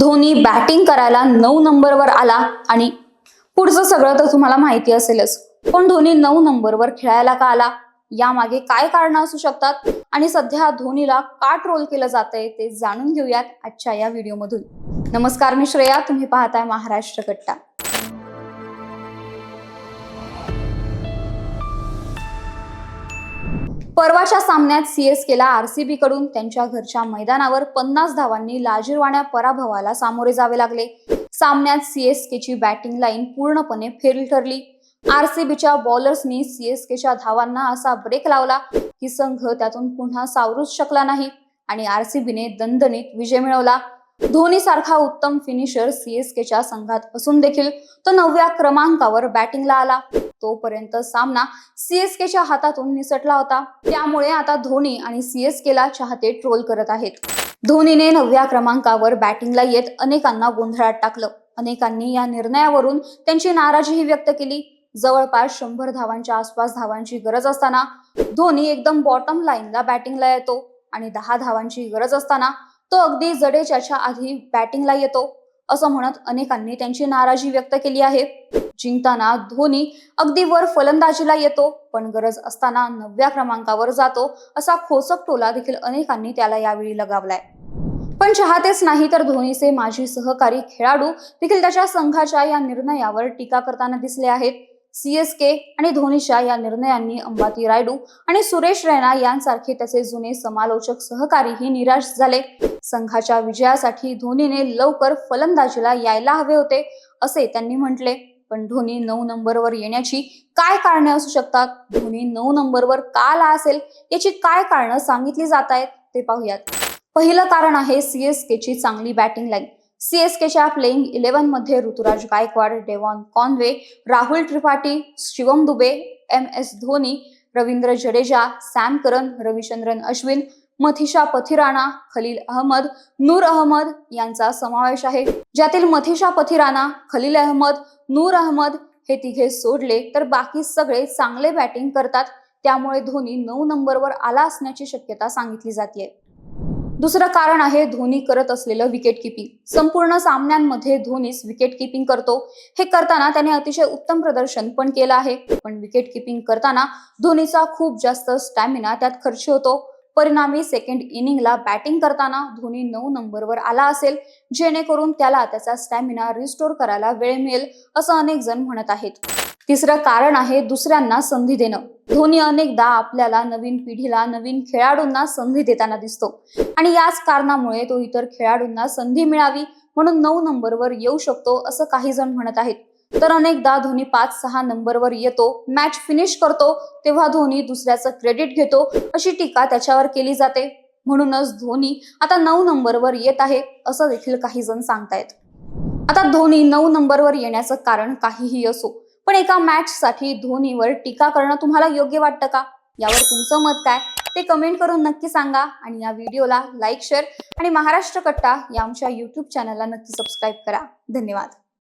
Dhoni batting करायला नऊ नंबरवर आला आणि पुढचं सगळं तर तुम्हाला माहिती असेलच. पण धोनी नऊ नंबरवर खेळायला का आला? यामागे काय कारण असू शकतात? आणि सध्या धोनीला का ट्रोल केलं जातंय ते जाणून घेऊयात आजच्या या व्हिडिओमधून नमस्कार मी श्रेया तुम्ही पाहताय महाराष्ट्र कट्टा. परवाच्या सामन्यात सीएसकेला आरसीबी कडून त्यांच्या घरच्या मैदानावर पन्नास धावांनी लाजीरवाण्या पराभवाला सामोरे जावे लागले. सामन्यात सीएसकेची बॅटिंग लाईन पूर्णपणे फेल ठरली. आरसीबीच्या बॉलर्सनी सीएसकेच्या धावांना असा ब्रेक लावला की संघ त्यातून पुन्हा सावरूच शकला नाही आणि आरसीबीने दणदणीत विजय मिळवला. धोनी सारखा उत्तम फिनिशर सीएसकेच्या संघात असून देखील तो नवव्या क्रमांकावर बॅटिंगला आला. तोपर्यंत सामना सीएसकेच्या हातातून निसटला होता. त्यामुळे आता धोनी आणि सीएसकेला चाहते ट्रोल करत आहेत. धोनीने नवव्या क्रमांकावर बॅटिंगला येत अनेकांना गोंधळात टाकलं. अनेकांनी या निर्णयावरून त्यांची नाराजीही व्यक्त केली. जवळपास शंभर धावांच्या आसपास धावांची गरज असताना धोनी एकदम बॉटम लाईनला बॅटिंगला येतो आणि दहा धावांची गरज असताना तो अगदी जडेजाच्या आधी बॅटिंगला येतो असं म्हणत अनेकांनी त्यांची नाराजी व्यक्त केली आहे. जिंकताना धोनी अगदी वर फलंदाजीला येतो पण गरज असताना नवव्या क्रमांकावर जातो असा खोचक टोला देखील अनेकांनी त्याला यावेळी लगावलाय. पण चाहतेच नाही तर धोनीचे माजी सहकारी खेळाडू देखील त्याच्या संघाच्या या निर्णयावर टीका करताना दिसले आहेत. सीएसके आणि धोनीशा या निर्णयांनी अंबाती रायडू आणि सुरेश रैना यांसारखे त्याचे जुने समालोचक सहकारीही निराश झाले. संघाच्या विजयासाठी धोनीने लवकर फलंदाजीला यायला हवे होते असे त्यांनी म्हटले. पण धोनी नऊ नंबरवर येण्याची काय कारणे असू शकतात? धोनी नऊ नंबरवर का आला असेल? याची काय कारणं सांगितली जात आहेत? ते पाहूयात. पहिलं कारण आहे सीएसकेची चांगली बॅटिंग लाईन सीएसकेच्या playing इलेव्हनमध्ये Ruturaj Gaikwad Devon Conway Rahul Tripathi Shivam Dube M S Dhoni Ravindra Jadeja Sam Curran Ravichandran Ashwin Matheesha Pathirana Khaleel Ahmed Noor Ahmad यांचा समावेश आहे. ज्यातील मथिशा पथिराणा खलील अहमद नूर अहमद हे तिघे सोडले तर बाकी सगळे चांगले बॅटिंग करतात. त्यामुळे धोनी नऊ नंबरवर आला असण्याची शक्यता सांगितली जाते दुसरं कारण आहे धोनी करत असलेलं विकेट किपिंग संपूर्ण सामन्यांमध्ये धोनीस विकेट किपिंग करतो. हे करताना त्याने अतिशय उत्तम प्रदर्शन पण केलं आहे. पण विकेट किपिंग करताना धोनीचा खूप जास्त स्टॅमिना त्यात खर्च होतो. परिणामी सेकंड इनिंगला बॅटिंग करताना धोनी नऊ नंबरवर आला असेल. जेणेकरून त्याला त्याचा स्टॅमिना रिस्टोर करायला वेळ मिळेल असं अनेक जण म्हणत आहेत. तिसरं कारण आहे दुसऱ्यांना संधी देणं. धोनी अनेकदा आपल्याला नवीन पिढीला नवीन खेळाडूंना संधी देताना दिसतो. आणि याच कारणामुळे तो इतर खेळाडूंना संधी मिळावी म्हणून नऊ नंबरवर येऊ शकतो असं काही जण म्हणत आहेत. तर अनेकदा धोनी पाच सहा नंबरवर येतो मॅच फिनिश करतो तेव्हा धोनी दुसऱ्याचं क्रेडिट घेतो अशी टीका त्याच्यावर केली जाते. म्हणूनच धोनी आता नऊ नंबरवर येत आहे असं देखील काही जण सांगतायत. आता धोनी नऊ नंबरवर येण्याचं कारण काहीही असो पण एका मॅच साठी धोनीवर टीका करणं तुम्हाला योग्य वाटतं का? यावर तुमचं मत काय? ते कमेंट करून नक्की सांगा आणि या व्हिडिओला लाईक शेअर आणि महाराष्ट्र कट्टा या आमच्या युट्यूब चॅनलला नक्की सबस्क्राईब करा. धन्यवाद.